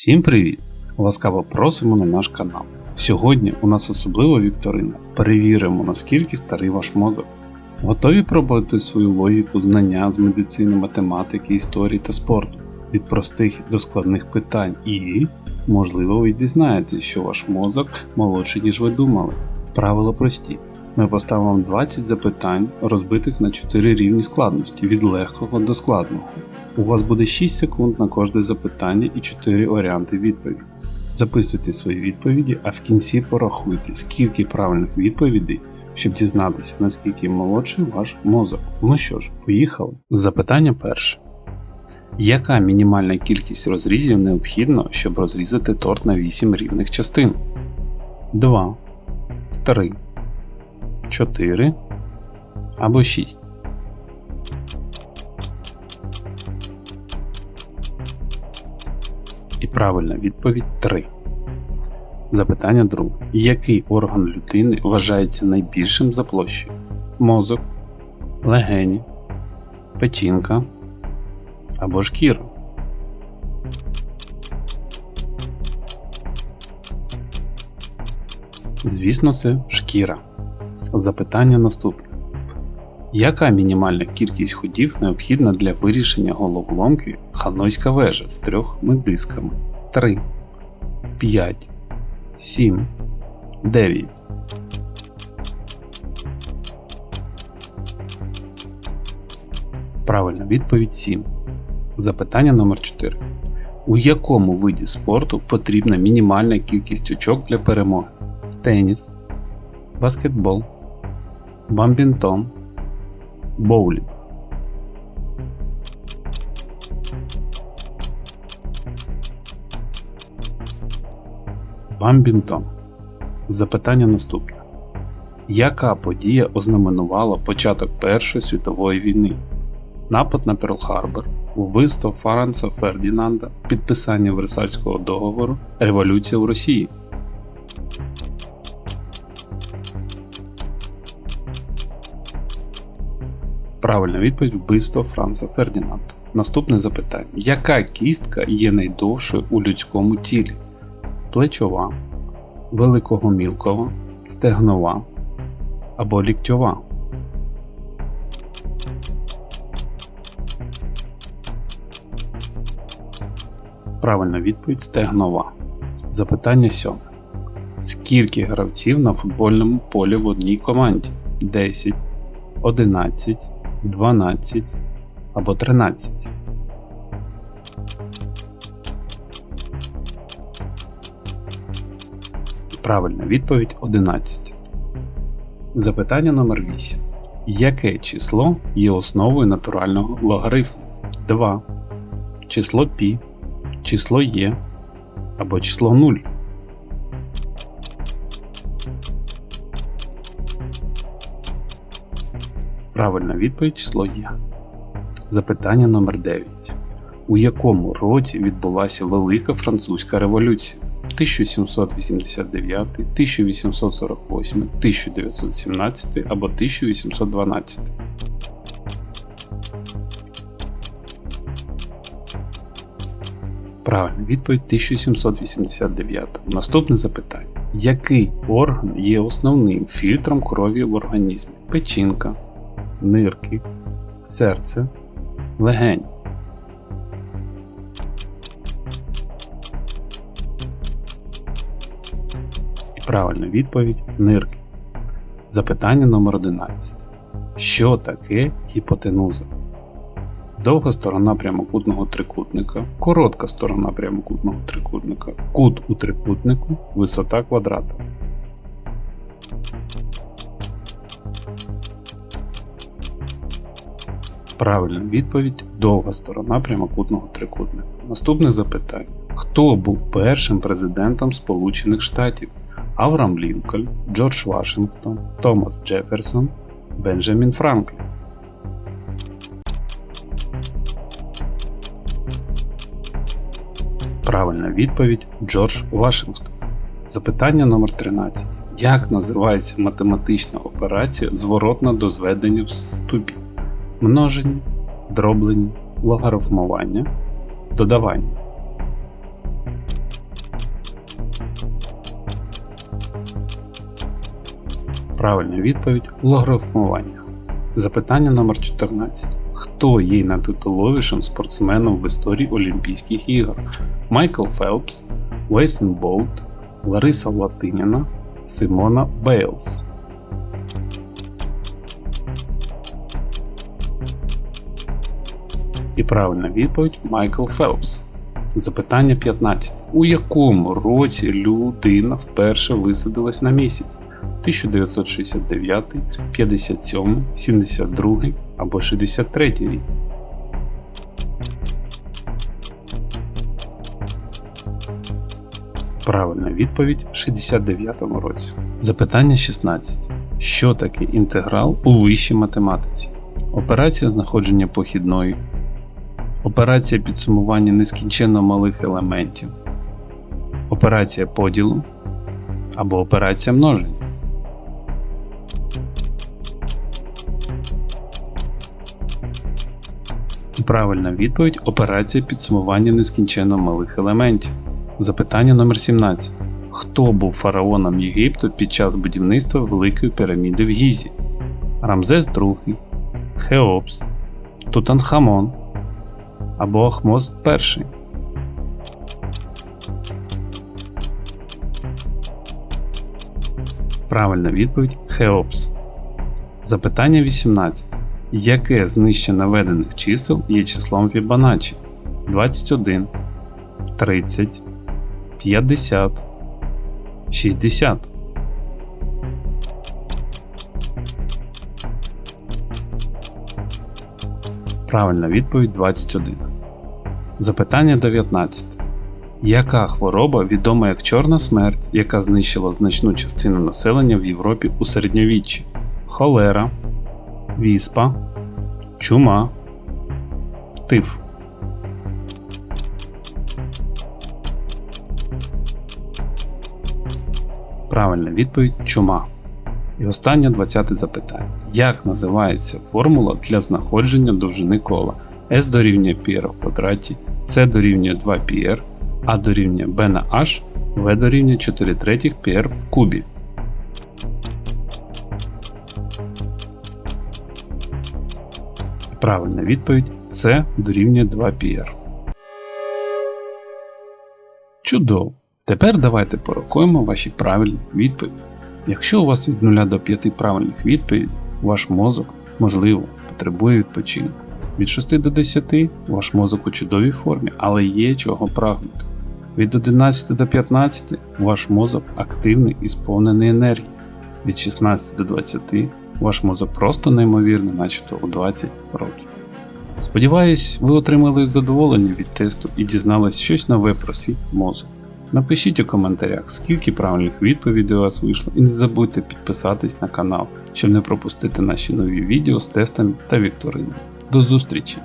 Всім привіт! Ласкаво просимо на наш канал. Сьогодні у нас особлива вікторина. Перевіримо, наскільки старий ваш мозок. Готові пробувати свою логіку, знання з медицини, математики, історії та спорту від простих до складних питань і, можливо, ви дізнаєтесь, що ваш мозок молодший, ніж ви думали. Правила прості. Ми поставимо 20 запитань, розбитих на 4 рівні складності від легкого до складного. У вас буде 6 секунд на кожне запитання і 4 варіанти відповіді. Записуйте свої відповіді, а в кінці порахуйте, скільки правильних відповідей, щоб дізнатися, наскільки молодший ваш мозок. Ну що ж, поїхали. Запитання перше. Яка мінімальна кількість розрізів необхідно, щоб розрізати торт на 8 рівних частин? 2, 3, 4 або 6. І правильна відповідь 3. Запитання друге. Який орган людини вважається найбільшим за площею? Мозок, легені, печінка або шкіра? Звісно, це шкіра. Запитання наступне. Яка мінімальна кількість ходів необхідна для вирішення головоломки Ханойська вежа з трьома дисками? 3, 5, 7, 9. Правильна відповідь 7. Запитання номер 4. У якому виді спорту потрібна мінімальна кількість очок для перемоги? Теніс, баскетбол, бамбінтон, боулінг. Бамбінтон. Запитання наступне. Яка подія ознаменувала початок Першої світової війни? Напад на Перл-Харбор, вбивство Фаранса Фердінанда, підписання Версальського договору, революція в Росії. Правильна відповідь вбивство Франца Фердінанда. Наступне запитання. Яка кістка є найдовшою у людському тілі? Плечова, великого мілкова, стегнова або ліктьова? Правильна відповідь стегнова. Запитання сьоме. Скільки гравців на футбольному полі в одній команді? 10, 11, 12 або 13. Правильна відповідь 11. Запитання номер 8. Яке число є основою натурального логарифму? 2. Число π, число є або число 0. Правильна відповідь число є. Запитання номер 9. У якому році відбулася Велика Французька революція? 1789, 1848, 1917 або 1812? Правильна відповідь 1789. Наступне запитання. Який орган є основним фільтром крові в організмі? Печінка, нирки, серце, легень. І правильна відповідь нирки. Запитання номер 11. Що таке гіпотенуза? Довга сторона прямокутного трикутника, коротка сторона прямокутного трикутника, кут у трикутнику, висота квадрата. Правильна відповідь довга сторона прямокутного трикутника. Наступне запитання. Хто був першим президентом Сполучених Штатів? Авраам Лінкольн, Джордж Вашингтон, Томас Джеферсон, Бенджамін Франклін. Правильна відповідь Джордж Вашингтон. Запитання номер 13. Як називається математична операція зворотна до зведення в ступінь? множень, дроблення, логарифмування, додавання. Правильна відповідь логарифмування. Запитання номер 14 Хто є найтитуловішим спортсменом в історії Олімпійських ігор? Майкл Фелпс, Вейсен Болт, Лариса Латиніна, Симона Бейлс. І правильна відповідь Майкл Фелпс. Запитання 15. У якому році людина вперше висадилась на місяць? 1969, 57, 72 або 63 рік? Правильна відповідь в 69 році. Запитання 16. Що таке інтеграл у вищій математиці? Операція знаходження похідної. Операція підсумування нескінченно малих елементів. Операція поділу або операція множення. Правильна відповідь операція підсумування нескінченно малих елементів. Запитання номер 17. Хто був фараоном Єгипту під час будівництва Великої піраміди в Гізі? Рамзес II, Хеопс, Тутанхамон або Ахмос І? Правильна відповідь Хеопс. Запитання 18. Яке з нижче наведених чисел є числом Фібоначчі? 21, 30, 50, 60. Правильна відповідь 21. Запитання 19. Яка хвороба відома як чорна смерть, яка знищила значну частину населення в Європі у середньовіччі? Холера, віспа, чума, тиф. Правильна відповідь чума. І останнє 20 запитання. Як називається формула для знаходження довжини кола? S дорівнює πr в квадраті, C дорівнює 2πr, А дорівнює b на h, V дорівнює 4 третіх πr в кубі. Правильна відповідь С дорівнює 2πr. Чудово! Тепер давайте порахуємо ваші правильні відповіді. Якщо у вас від 0 до 5 правильних відповідей, ваш мозок, можливо, потребує відпочинку. Від 6 до 10 ваш мозок у чудовій формі, але є чого прагнути. Від 11 до 15 ваш мозок активний і сповнений енергії. Від 16 до 20 ваш мозок просто неймовірно, начебто у 20 років. Сподіваюсь, ви отримали задоволення від тесту і дізнались щось нове про свій мозок. Напишіть у коментарях, скільки правильних відповідей у вас вийшло, і не забудьте підписатись на канал, щоб не пропустити наші нові відео з тестами та вікторинами. До зустрічі!